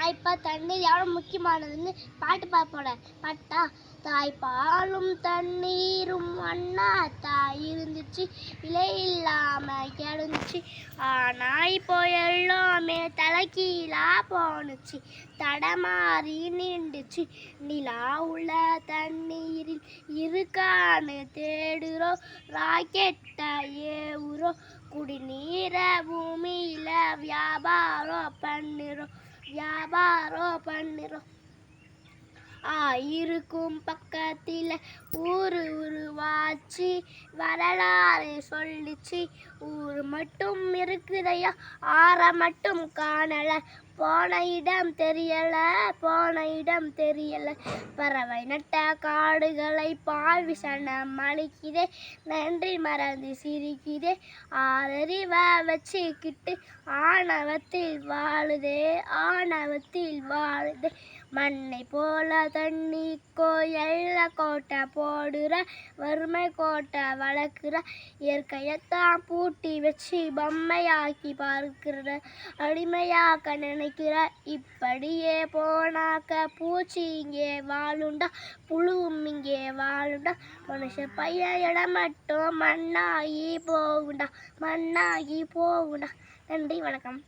தாய்ப்பா தண்ணீர் எவ்வளோ முக்கியமானதுன்னு பாட்டு பார்ப்போட. பாட்டா தாய்ப்பாலும் தண்ணீரும் அண்ணா தாய் இருந்துச்சு விலை இல்லாம கிடந்துச்சு. ஆனாய் இப்போ எல்லாமே தலைக்கீழா போணுச்சு. தடமாறி நின்றுச்சு. நிலா உள்ள தண்ணீரில் இருக்கான்னு தேடுறோம். ராக்கெட்டை ஏவுறோம். குடிநீரை பூமியில் வியாபாரம் பண்ணுறோம். வியாபாரம் பண்ணுறோம் ஆயிருக்கும் பக்கத்தில் ஊரு உருவாச்சு. வரலாறு சொல்லிச்சு. ஊர் மட்டும் இருக்குதையா? ஆற மட்டும் காணல. போன இடம் தெரியல போன இடம் தெரியல. பறவை நட்ட காடுகளை பால்விசனம் அழிக்குதே நன்றி மறந்து சிரிக்குதே. ஆதறிவை வச்சுக்கிட்டு ஆணவத்தில் வாழுதே ஆணவத்தில் வாழுதே. மண்ணை போல கோயல் கோட்டை போடுற வறுமை கோட்டை வளர்க்குற இயற்கையத்தான் பூட்டி வச்சு பொம்மையாக்கி பார்க்கிற அடிமையாக்க நினைக்கிற. இப்படியே போனாக்க பூச்சி இங்கே வாழுண்டா புழுவும் இங்கே வாழுண்டா. மனுஷ பையன் இடம் மட்டும் மண்ணாகி போகுண்டா மண்ணாகி போகுண்டா. நன்றி வணக்கம்.